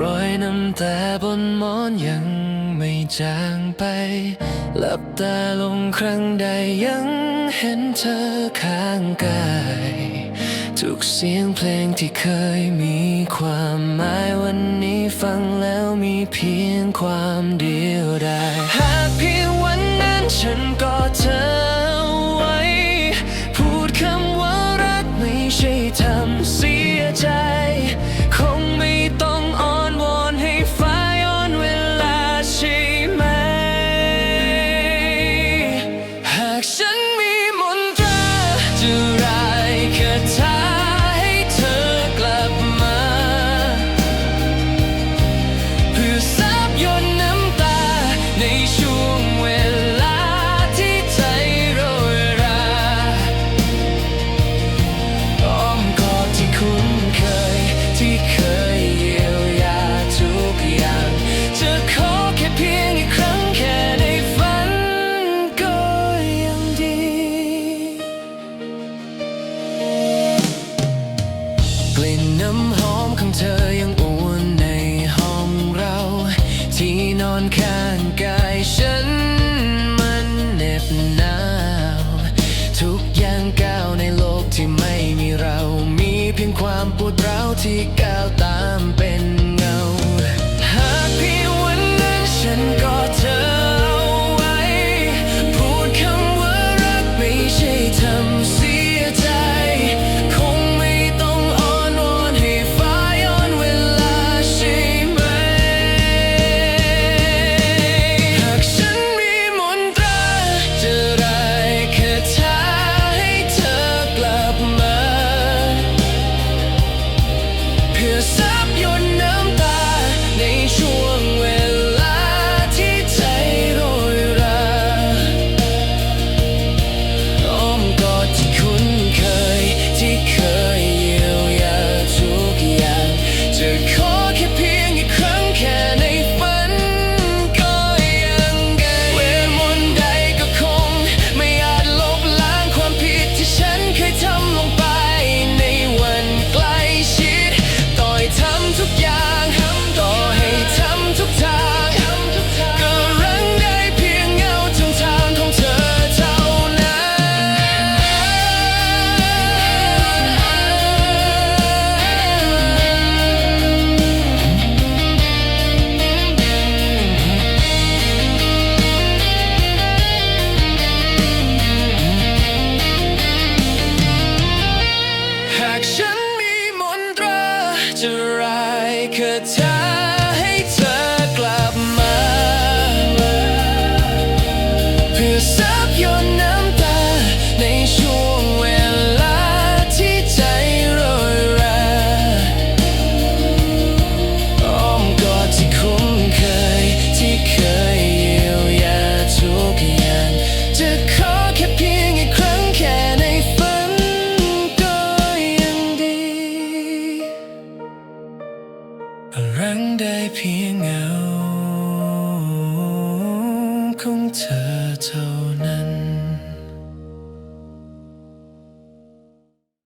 รอยน้ำตาบนหมอนยังไม่จางไป หลับตาลงครั้งใดยังเห็นเธอข้างกาย ทุกเสียงเพลงที่เคยมีความหมายวันนี้ฟังแล้วมีเพียงความเดียวดายหากเพียงวันนั้นฉัน อนข้างกายฉันมันเหน็บหนาว ทุกอย่างก้าวในโลกที่ไม่มีเรา มีเพียงความปวดร้าวที่ก the time 车头。